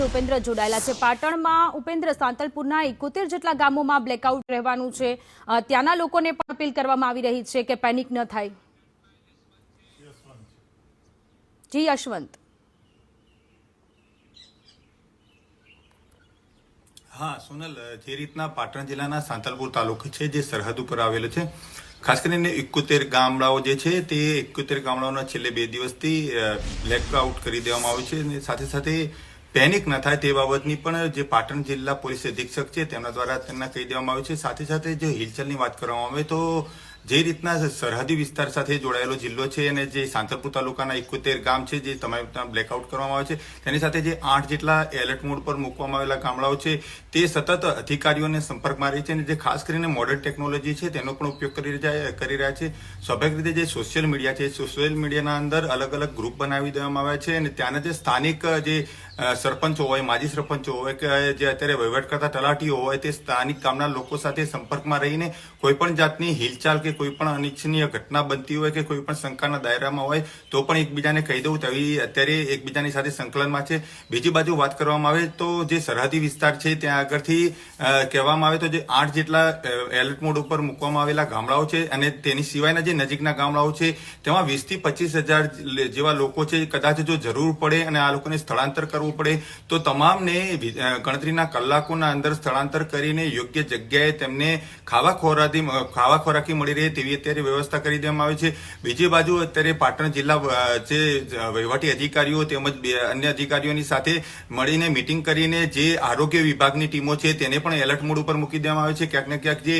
ઉપેન્દ્ર જોડાયેલા છે. પાટણમાં ઉપેન્દ્ર, સાંતલપુરના એકોતેર જેટલા ગામોમાં બ્લેકઆઉટ રહેવાનું છે. ત્યાંના લોકોને પણ અપીલ કરવામાં આવી રહી છે કે પેનિક ન થાય. જી યશવંત હા, સોનલ, જે રીતના પાટણ જિલ્લાના સાંતલપુર તાલુકો છે, જે સરહદ ઉપર આવેલો છે, ખાસ કરીને એકોતેર ગામડાઓ જે છે, તે એકોતેર ગામડાઓના છેલ્લે બે દિવસથી બ્લેકઆઉટ કરી દેવામાં આવ્યું છે અને સાથે સાથે પેનિક ન થાય તે બાબતની પણ જે પાટણ જિલ્લા પોલીસ અધિક્ષક છે તેમના દ્વારા તેમના કહી દેવામાં આવ્યું છે. સાથે સાથે જો હિલચાલની વાત કરવામાં આવે તો જે રીતના સરહદી વિસ્તાર સાથે જોડાયેલો જિલ્લો છે અને જે સાંતરપુર તાલુકાના એકોતેર ગામ છે, જે તમામ બ્લેકઆઉટ કરવામાં આવે છે, તેની સાથે જે આઠ જેટલા એલર્ટ મોડ પર મૂકવામાં આવેલા ગામડાઓ છે, તે સતત અધિકારીઓને સંપર્કમાં રહી છે અને જે ખાસ કરીને મોડર્ન ટેકનોલોજી છે, તેનો પણ ઉપયોગ કરી કરી રહ્યા છે. સ્વાભાવિક રીતે જે સોશિયલ મીડિયા છે સોશિયલ મીડિયાના અંદર અલગ અલગ ગ્રુપ બનાવી દેવામાં આવ્યા છે અને ત્યાંના જે સ્થાનિક જે સરપંચો હોય, માજી સરપંચો હોય કે જે અત્યારે વહીવટ કરતા તલાટીઓ હોય, તે સ્થાનિક ગામના લોકો સાથે સંપર્કમાં રહીને કોઈ પણ જાતની હિલચાલ કે કોઈ પણ અનિચ્છનીય ઘટના બનતી હોય કે કોઈ પણ શંકાના દાયરામાં હોય, તો પણ એકબીજાને કહી દઉં, તેવી અત્યારે એકબીજાની સાથે સંકલનમાં છે. બીજી બાજુ વાત કરવામાં આવે તો જે સરહદી વિસ્તાર છે, ત્યાં આગળથી કહેવામાં આવે તો જે આઠ જેટલા એલર્ટ મોડ ઉપર મૂકવામાં આવેલા ગામડાઓ છે અને તેની સિવાયના જે નજીકના ગામડાઓ છે, તેમાં વીસથી પચીસ હજાર જેવા લોકો છે, કદાચ જો જરૂર પડે અને આ લોકોને સ્થળાંતર કરવું પડે, તો તમામને ગણતરીના કલાકોના અંદર સ્થળાંતર કરીને યોગ્ય જગ્યાએ તેમને ખાવા ખોરાકી ખાવા ખોરાકી મળી રહે તેવી અત્યારે વ્યવસ્થા કરી દેવામાં આવી છે. બીજી બાજુ અત્યારે પાટણ જિલ્લા જે વહીવટી અધિકારીઓ તેમજ અન્ય અધિકારીઓની સાથે મળીને મિટિંગ કરીને જે આરોગ્ય વિભાગની ટીમો છે તેને પણ એલર્ટ મોડ ઉપર મૂકી દેવામાં આવે છે. ક્યાંક ને ક્યાંક જે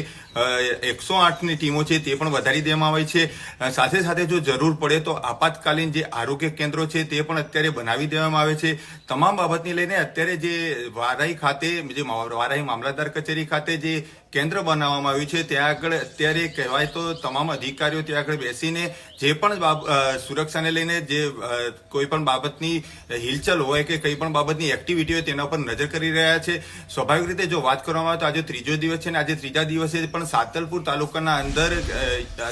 એકસો આઠની ટીમો છે તે પણ વધારી દેવામાં આવી છે. સાથે સાથે જો જરૂર પડે તો આપાતકાલીન જે આરોગ્ય કેન્દ્રો છે તે પણ અત્યારે બનાવી દેવામાં આવે છે. તમામ બાબતને લઈને અત્યારે જે વારાઈ ખાતે, જે વારાઈ મામલતદાર કચેરી ખાતે જે કેન્દ્ર બનાવવામાં આવ્યું છે. ત્યાં આગળ અત્યારે કહેવાય તો તમામ અધિકારીઓ ત્યાં આગળ બેસીને જે પણ સુરક્ષાને લઈને જે કોઈ પણ બાબતની હિલચલ હોય કે કંઈ પણ બાબતની એક્ટિવિટી હોય તેના ઉપર નજર કરી રહ્યા છે. સ્વાભાવિક રીતે જો વાત કરવામાં આવે તો આજે ત્રીજો દિવસ છે ને આજે ત્રીજા દિવસે પણ સાતલપુર તાલુકાના અંદર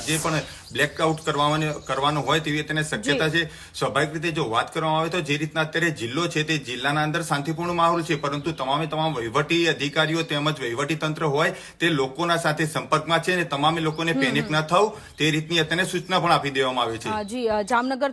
જે પણ બ્લેકઆઉટ કરવાનો કરવાનો હોય તેવી તેને શક્યતા છે. સ્વાભાવિક રીતે જો વાત કરવામાં આવે તો જે રીતના અત્યારે જિલ્લો છે તે જિલ્લાના અંદર શાંતિપૂર્ણ માહોલ છે પરંતુ તમામે તમામ વહીવટી અધિકારીઓ તેમજ વહીવટી તંત્ર હોય તે લોકોના સાથે સંપર્કમાં છે અને તમામે લોકોને પેનિક ન થવું તે રીતની અત્યારે સૂચના પણ આપી દેવામાં આવે છે. જામનગર